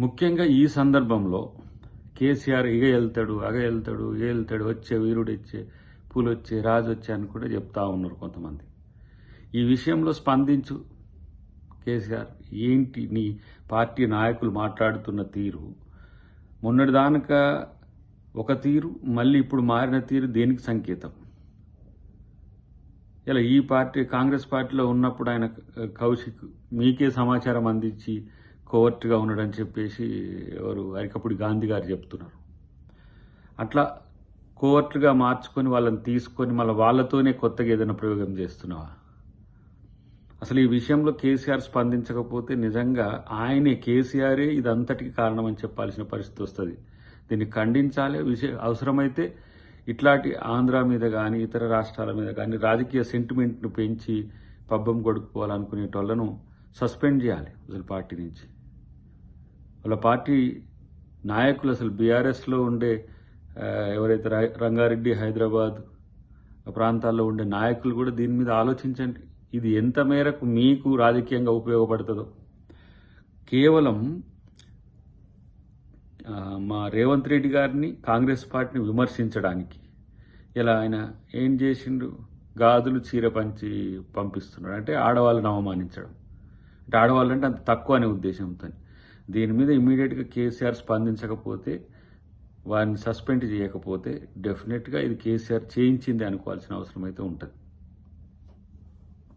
ముఖ్యంగా ఈ సందర్భంలో కేసీఆర్ ఇగ వెళ్తాడు అగ వెళ్తాడు ఇగ వెళ్తాడు వచ్చే వీరుడు ఇచ్చే పూలు వచ్చే రాజు వచ్చే అని కూడా చెప్తా ఉన్నారు కొంతమంది. ఈ విషయంలో స్పందించు కేసీఆర్. ఏంటి నీ పార్టీ నాయకులు మాట్లాడుతున్న తీరు? మొన్నటిదానక ఒక తీరు మళ్ళీ ఇప్పుడు మారిన తీరు దేనికి సంకేతం? ఇలా ఈ పార్టీ కాంగ్రెస్ పార్టీలో ఉన్నప్పుడు ఆయన కౌశిక్ మీకే సమాచారం అందించి కోవర్ట్గా ఉన్నాడని చెప్పేసి ఎవరు అరికపుడి గాంధీ గారు చెప్తున్నారు. అట్లా కోవర్ట్గా మార్చుకొని వాళ్ళని తీసుకొని మళ్ళీ వాళ్ళతోనే కొత్తగా ఏదైనా ప్రయోగం చేస్తున్నావా? అసలు ఈ విషయంలో కేసీఆర్ స్పందించకపోతే నిజంగా ఆయనే కేసీఆరే ఇదంతటికి కారణం అని చెప్పాల్సిన పరిస్థితి వస్తుంది. దీన్ని ఖండించాలి. విషయ అవసరమైతే ఇట్లాంటి ఆంధ్ర మీద కానీ ఇతర రాష్ట్రాల మీద కానీ రాజకీయ సెంటిమెంట్ను పెంచి పబ్బం కొడుకోవాలనుకునేటోళ్ళను సస్పెండ్ చేయాలి అసలు పార్టీ నుంచి. వాళ్ళ పార్టీ నాయకులు అసలు బీఆర్ఎస్లో ఉండే ఎవరైతే రంగారెడ్డి హైదరాబాద్ ప్రాంతాల్లో ఉండే నాయకులు కూడా దీని మీద ఆలోచించండి. ఇది ఎంత మేరకు మీకు రాజకీయంగా ఉపయోగపడుతుందో. కేవలం మా రేవంత్ రెడ్డి గారిని కాంగ్రెస్ పార్టీని విమర్శించడానికి. ఇలా ఆయన ఏం చేసిండు? గాజులు చీర పంచి పంపిస్తున్నాడు. అంటే ఆడవాళ్ళని అవమానించడం. అంటే ఆడవాళ్ళంటే అంత తక్కువ అనే ఉద్దేశంతో దీని మీద ఇమీడియట్గా కేసీఆర్ స్పందించకపోతే వారిని సస్పెండ్ చేయకపోతే డెఫినెట్గా ఇది కేసీఆర్ చేయించింది అనుకోవాల్సిన అవసరం అయితే ఉంటుంది.